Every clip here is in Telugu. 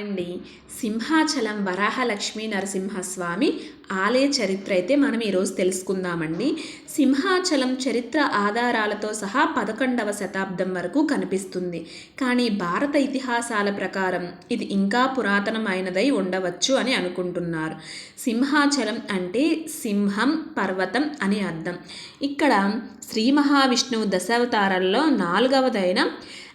అండి సింహాచలం వరాహలక్ష్మీ నరసింహస్వామి ఆలయ చరిత్ర అయితే మనం ఈరోజు తెలుసుకుందామండి. సింహాచలం చరిత్ర ఆధారాలతో సహా పదకొండవ శతాబ్దం వరకు కనిపిస్తుంది. కానీ భారత ఇతిహాసాల ప్రకారం ఇది ఇంకా పురాతనమైనదై ఉండవచ్చు అని అనుకుంటున్నారు. సింహాచలం అంటే సింహం పర్వతం అని అర్థం. ఇక్కడ శ్రీ మహావిష్ణువు దశావతారాల్లో నాలుగవదైన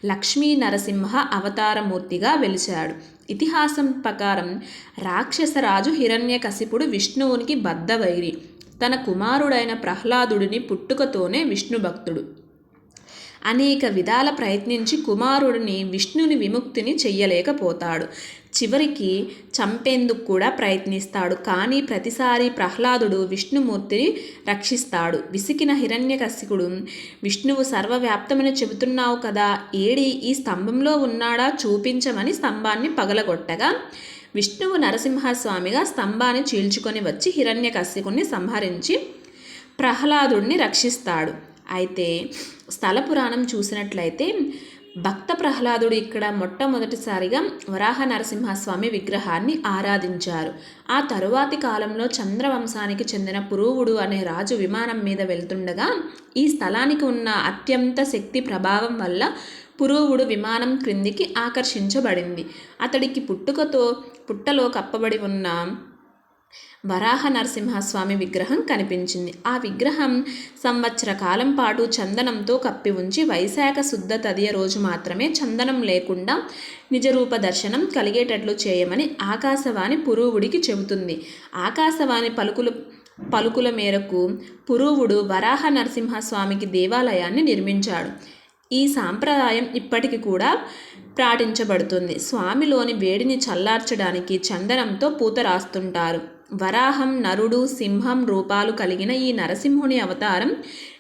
లక్ష్మీ నరసింహ అవతారమూర్తిగా వెలిచాడు. ఇతిహాసం ప్రకారం రాక్షసరాజు హిరణ్యకశిపుడు విష్ణువునికి బద్ధవైరి. తన కుమారుడైన ప్రహ్లాదుడిని పుట్టుకతోనే విష్ణు భక్తుడు అనేక విధాల ప్రయత్నించి కుమారుడిని విష్ణుని విముక్తిని చెయ్యలేకపోతాడు. చివరికి చంపేందుకు కూడా ప్రయత్నిస్తాడు. కానీ ప్రతిసారి ప్రహ్లాదుడు విష్ణుమూర్తిని రక్షిస్తాడు. విసికిన హిరణ్యకశికుడు విష్ణువు సర్వవ్యాప్తమని చెబుతున్నావు కదా ఏడి ఈ స్తంభంలో ఉన్నాడా? చూపించమని స్తంభాన్ని పగలగొట్టగా విష్ణువు నరసింహస్వామిగా స్తంభాన్ని చీల్చుకొని వచ్చి హిరణ్యకశికుణ్ణి సంహరించి ప్రహ్లాదుడిని రక్షిస్తాడు. అయితే స్థల పురాణం చూసినట్లయితే భక్త ప్రహ్లాదుడు ఇక్కడ మొట్టమొదటిసారిగా వరాహ నరసింహస్వామి విగ్రహాన్ని ఆరాధించారు. ఆ తరువాతి కాలంలో చంద్రవంశానికి చెందిన పురువుడు అనే రాజు విమానం మీద వెళ్తుండగా ఈ స్థలానికి ఉన్న అత్యంత శక్తి ప్రభావం వల్ల పురువుడు విమానం క్రిందికి ఆకర్షించబడింది. అతడికి పుట్టుకతో పుట్టలో కప్పబడి ఉన్న వరాహ నరసింహస్వామి విగ్రహం కనిపించింది. ఆ విగ్రహం సంవత్సర కాలం పాటు చందనంతో కప్పి ఉంచి వైశాఖ శుద్ధ తదియ రోజు మాత్రమే చందనం లేకుండా నిజరూప దర్శనం కలిగేటట్లు చేయమని ఆకాశవాణి పురువుడికి చెబుతుంది. ఆకాశవాణి పలుకులు పలుకుల మేరకు పురువుడు వరాహ నరసింహస్వామికి దేవాలయాన్ని నిర్మించాడు. ఈ సాంప్రదాయం ఇప్పటికి కూడా పాటించబడుతుంది. స్వామిలోని వేడిని చల్లార్చడానికి చందనంతో పూత రాస్తుంటారు. వరాహం నరుడు సింహం రూపాలు కలిగిన ఈ నరసింహుని అవతారం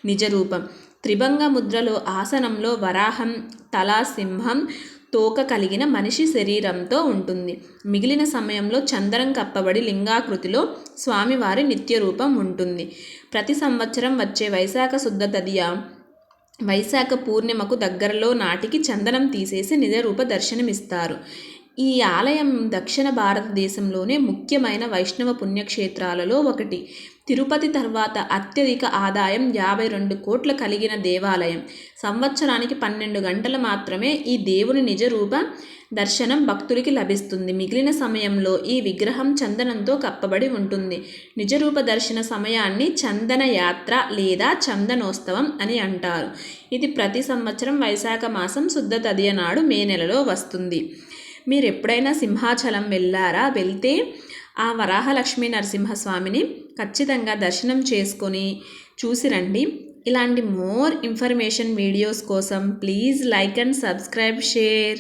నిజరూపం. త్రిభంగ ముద్రలో ఆసనంలో వరాహం తల సింహం తోక కలిగిన మనిషి శరీరంతో ఉంటుంది. మిగిలిన సమయంలో చందనం కప్పబడి లింగాకృతిలో స్వామివారి నిత్యరూపం ఉంటుంది. ప్రతి సంవత్సరం వచ్చే వైశాఖ శుద్ధ తదియ వైశాఖ పూర్ణిమకు దగ్గరలో నాటికి చందనం తీసేసి నిజరూప దర్శనమిస్తారు. ఈ ఆలయం దక్షిణ భారతదేశంలోనే ముఖ్యమైన వైష్ణవ పుణ్యక్షేత్రాలలో ఒకటి. తిరుపతి తర్వాత అత్యధిక ఆదాయం యాభై రెండు కోట్ల కలిగిన దేవాలయం. సంవత్సరానికి పన్నెండు గంటలు మాత్రమే ఈ దేవుని నిజరూప దర్శనం భక్తులకి లభిస్తుంది. మిగిలిన సమయంలో ఈ విగ్రహం చందనంతో కప్పబడి ఉంటుంది. నిజరూప దర్శన సమయాన్ని చందన యాత్ర లేదా చందనోత్సవం అని అంటారు. ఇది ప్రతి సంవత్సరం వైశాఖ మాసం శుద్ధ తదియ నాడు మే నెలలో వస్తుంది. మీరు ఎప్పుడైనా సింహాచలం వెళ్ళారా? వెళ్తే ఆ వరాహలక్ష్మీ నరసింహస్వామిని ఖచ్చితంగా దర్శనం చేసుకొని చూసి రండి. ఇలాంటి మోర్ ఇన్ఫర్మేషన్ వీడియోస్ కోసం please like and subscribe share.